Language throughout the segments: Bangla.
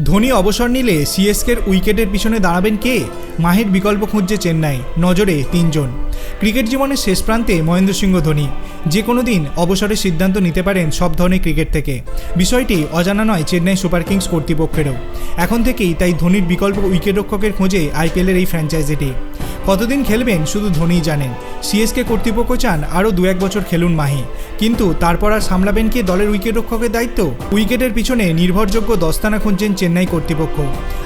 ধোনি অবসর নিলে সিএসকের উইকেটের পিছনে দাঁড়াবেন কে? মাহের বিকল্প খুঁজছে চেন্নাই, নজরে তিনজন। ক্রিকেট জীবনের শেষ প্রান্তে মহেন্দ্র সিংহ ধোনি। যে কোনো দিন অবসরের সিদ্ধান্ত নিতে পারেন সব ধরনের ক্রিকেট থেকে। বিষয়টি অজানা নয় চেন্নাই সুপার কিংস কর্তৃপক্ষেরও। এখন থেকেই তাই ধোনির বিকল্প উইকেটরক্ষকের খোঁজে আইপিএলের এই ফ্র্যাঞ্চাইজিটি। কতদিন খেলবেন শুধু ধোনিই জানেন। সিএসকে কর্তৃপক্ষ চান আরও দু এক বছর খেলুন মাহি। কিন্তু তারপর আর সামলাবেন কি দলের উইকেটরক্ষকের দায়িত্ব? উইকেটের পিছনে নির্ভরযোগ্য দস্তানা খুঁজছেন চেন্নাই কর্তৃপক্ষ।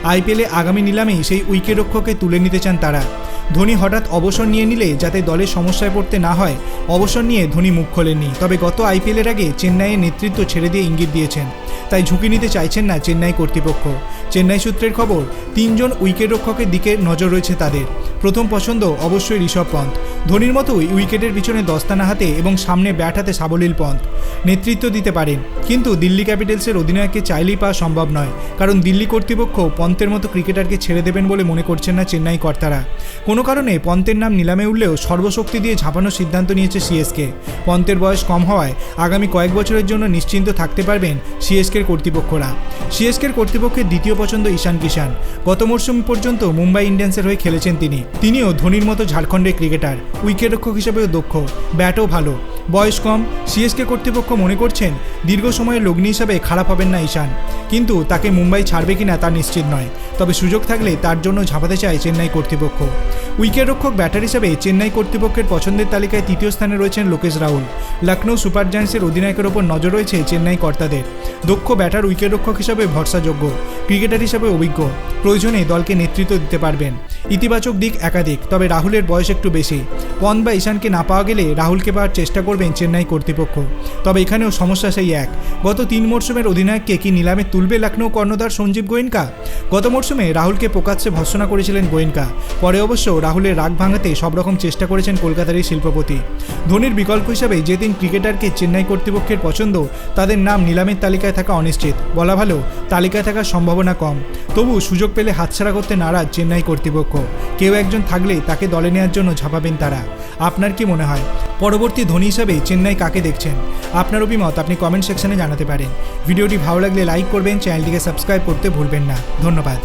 আইপিএলে আগামী নিলামেই সেই উইকেটরক্ষককে তুলে নিতে চান তারা। ধোনি হঠাৎ অবসর নিয়ে নিলে যাতে দলের সমস্যায় পড়তে না হয়, অবসর নিয়ে ধোনি মুখ খোলেননি। তবে গত আইপিএলের আগে চেন্নাইয়ের নেতৃত্ব ছেড়ে দিয়ে ইঙ্গিত দিয়েছেন। তাই ঝুঁকি নিতে চাইছেন না চেন্নাই কর্তৃপক্ষ। চেন্নাই সূত্রের খবর, তিনজন উইকেটরক্ষকের দিকে নজর রয়েছে তাদের। প্রথম পছন্দ অবশ্যই ঋষভ পন্থ। ধোনির মতোই উইকেটের পিছনে দস্তানা হাতে এবং সামনে ব্যাট হাতে সাবলীল পন্থ। নেতৃত্ব দিতে পারেন, কিন্তু দিল্লি ক্যাপিটালসের অধিনায়ককে চাইলেই পাওয়া সম্ভব নয়, কারণ দিল্লি কর্তৃপক্ষ পন্থের মতো ক্রিকেটারকে ছেড়ে দেবেন বলে মনে করছেন না চেন্নাই কর্তারা। কোনো কারণে পন্থের নাম নিলামে উঠলেও সর্বশক্তি দিয়ে ঝাঁপানোর সিদ্ধান্ত নিয়েছে সিএসকে। পন্থের বয়স কম হওয়ায় আগামী কয়েক বছরের জন্য নিশ্চিন্ত থাকতে পারবেন সিএসকের কর্তৃপক্ষরা। সিএসকের কর্তৃপক্ষের দ্বিতীয় পছন্দ ঈশান কিষান গত মরশুম পর্যন্ত মুম্বাই ইন্ডিয়ান্সের হয়ে খেলেছেন তিনি। তিনিও ধোনির মতো ঝাড়খণ্ডের ক্রিকেটার, উইকেটরক্ষক হিসেবেও দক্ষ, ব্যাটও ভালো। বয়স কম, সিএসকে কর্তৃপক্ষ মনে করছেন, দীর্ঘ সময়ের লগ্নি হিসাবে খারাপ হবেন না ঈশান। কিন্তু তাকে মুম্বাই ছাড়বে কিনা তা নিশ্চিত নয়। তবে সুযোগ থাকলে তার জন্য ঝাঁপাতে চায় চেন্নাই কর্তৃপক্ষ। উইকেটরক্ষক ব্যাটার হিসেবে চেন্নাই কর্তৃপক্ষের পছন্দের তালিকায় তৃতীয় স্থানে রয়েছেন লোকেশ রাহুল। লখনৌ সুপার জায়ান্টসের অধিনায়কের ওপর নজর রয়েছে চেন্নাই কর্তাদের। দক্ষ ব্যাটার উইকেটরক্ষক হিসাবে ভরসাযোগ্য ক্রিকেটার হিসাবে অভিজ্ঞ। প্রয়োজনে দলকে নেতৃত্ব দিতে পারবেন। ইতিবাচক দিক একাধিক, তবে রাহুলের বয়স একটু বেশি। পন বা ঈশানকে না পাওয়া গেলে রাহুলকে পাওয়ার চেষ্টা করবেন চেন্নাই কর্তৃপক্ষ। তবে এখানেও সমস্যা সেই এক। গত তিন মরশুমের অধিনায়ককে কি নিলামে তুলবে লখনৌ কর্ণধার সঞ্জীব গোয়েঙ্কা গত মরশুমে রাহুলকে প্রকাশ্যে ভৎসনা করেছিলেন গোয়েঙ্কা পরে অবশ্য রাহুলের রাগ ভাঙাতে সব রকম চেষ্টা করেছেন কলকাতার এই শিল্পপতি। ধোনির বিকল্প হিসাবে যে তিন ক্রিকেটারকে চেন্নাই কর্তৃপক্ষের পছন্দ, তাদের নাম নিলামের তালিকায় থাকা অনিশ্চিত। বলা ভালো, তালিকায় থাকার সম্ভাবনা কম। তবু সুযোগ পেলে হাতছাড়া করতে নারাজ চেন্নাই কর্তৃপক্ষ। কেউ একজন থাকলে তাকে দলে নেওয়ার জন্য ঝাঁপাবেন তারা। আপনার কি মনে হয়? পরবর্তী ধনী হিসাবে চেন্নাই কাকে দেখছেন? আপনার অভিমত আপনি কমেন্ট সেকশনে জানাতে পারেন। ভিডিওটি ভালো লাগলে লাইক করবেন চ্যানেলটিকে সাবস্ক্রাইব করতে ভুলবেন না। ধন্যবাদ।